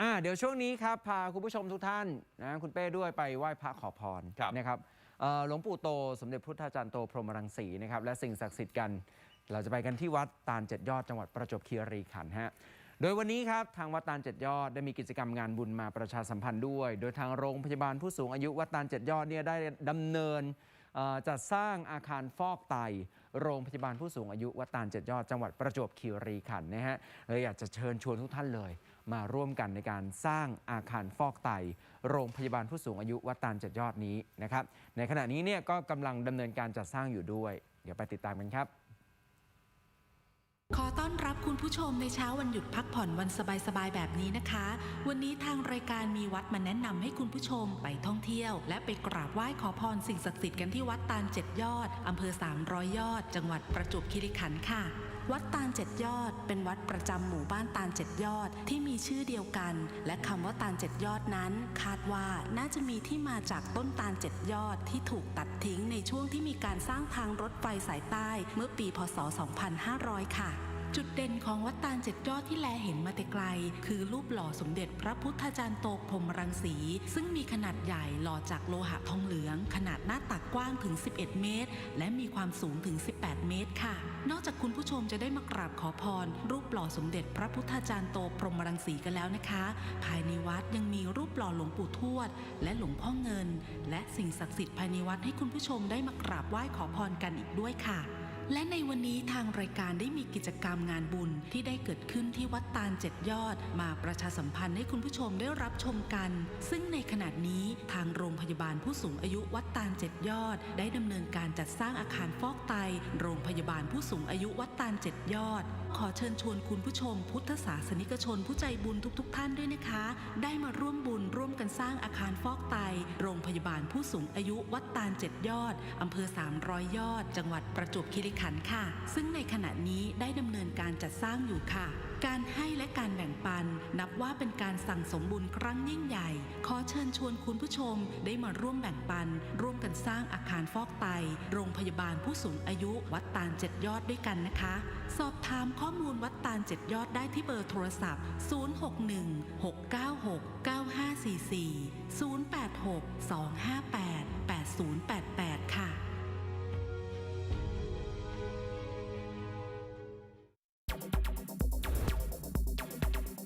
อ่าเดี๋ยวช่วงนี้ครับพาคุณผู้ชมทุกท่านนะคุณเป้ด้วยไปไหว้พระขอพรครับ นะครับเอ่อหลวงปู่โตสมเด็จพุทธาจารย์โตพรหมรังสีนะครับและสิ่งศักดิ์สิทธิ์กัน เราจะไปกันที่วัดตาลเจ็ดยอดจังหวัดประจวบคีรีขันธ์ฮะโดยวันนี้ครับทางวัดตาลเจ็ดยอดได้มีกิจกรรมงานบุญมาประชาสัมพันธ์ด้วย โดยทางโรงพยาบาลผู้สูงอายุวัดตาลเจ็ดยอดเนี่ยได้ดำเนินเอ่อจัดสร้างอาคารฟอกไต โรงพยาบาลผู้สูงอายุวัดตาลเจ็ดยอดจังหวัดประจวบคีรีขันธ์นะฮะเลยอยากจะเชิญชวนทุกท่านเลย มาร่วมกันในการสร้างอาคารฟอกไต โรงพยาบาลผู้สูงอายุวัดตาลเจ็ดยอดนี้นะครับ ในขณะนี้เนี่ยก็กำลังดำเนินการจัดสร้างอยู่ด้วย เดี๋ยวไปติดตามกันครับขอต้อนรับคุณผู้ชมในเช้าวันหยุดพักผ่อนวันสบายๆแบบนี้นะคะ วันนี้ทางรายการมีวัดมาแนะนำให้คุณผู้ชมไปท่องเที่ยว และไปกราบไหว้ขอพรสิ่งศักดิ์สิทธิ์กันที่วัดตาลเจ็ดยอดอำเภอ300ยอด จังหวัดประจวบคีรีขันธ์ค่ะ วัดตาลเจ็ดยอด เป็นวัดประจำหมู่บ้านตาลเจ็ดยอดที่มีชื่อเดียวกัน และคำว่าตาลเจ็ดยอดนั้น คาดว่าน่าจะมีที่มาจากต้นตาลเจ็ดยอดที่ถูกตัดทิ้งในช่วงที่มีการสร้างทางรถไฟสายใต้เมื่อปีพศ 2500 ค่ะ จุดเด่นของวัดตาลเจ็ดยอดที่แลเห็นมาแต่ไกล คือรูปหล่อสมเด็จพระพุทธจารย์โตพรมรังสี ซึ่งมีขนาดใหญ่หล่อจากโลหะทองเหลือง ขนาดหน้าตักกว้างถึง 11 เมตร และมีความสูงถึง 18 เมตรค่ะ นอกจากคุณผู้ชมจะได้มากราบขอพร รูปหล่อสมเด็จพระพุทธจารย์โตพรมรังสีกันแล้วนะคะ ภายในวัดยังมีรูปหล่อหลวงปู่ทวด และหลวงพ่อเงิน และสิ่งศักดิ์สิทธิ์ภายในวัดให้คุณผู้ชมได้มากราบไหว้ขอพรกันอีกด้วยค่ะ และในวันนี้ทางรายการได้มีกิจกรรมงานบุญที่ได้เกิดขึ้นที่วัดตาลเจ็ดยอด มาประชาสัมพันธ์ให้คุณผู้ชมได้รับชมกัน ซึ่งในขณะนี้ทางโรงพยาบาลผู้สูงอายุวัดตาลเจ็ดยอด ได้ดำเนินการจัดสร้างอาคารฟอกไต โรงพยาบาลผู้สูงอายุวัดตาลเจ็ดยอด ขอเชิญชวนคุณผู้ชม พุทธศาสนิกชนผู้ใจบุญทุกๆทท่านด้วยนะคะ ได้มาร่วมบุญร่วมกันสร้างอาคารฟอกไต โรงพยาบาลผู้สูงอายุวัดตาลเจ็ดยอด อำเภอ 300 ยอด จังหวัดประจวบคีรีขันธ์ค่ะ ซึ่งในขณะนี้ได้ดำเนินการจัดสร้างอยู่ค่ะ การให้และการแบ่งปัน นับว่าเป็นการสั่งสมบุญครั้งยิ่งใหญ่ ขอเชิญชวนคุณผู้ชมได้มาร่วมแบ่งปัน ร่วมกันสร้างอาคารฟอกไต โรงพยาบาลผู้สูงอายุวัดตาลเจ็ดยอดด้วยกันนะคะ สอบถามข้อมูลวัดตาลเจ็ดยอดได้ที่เบอร์โทรศัพท์ 061 696 9544 086 258 8088ค่ะ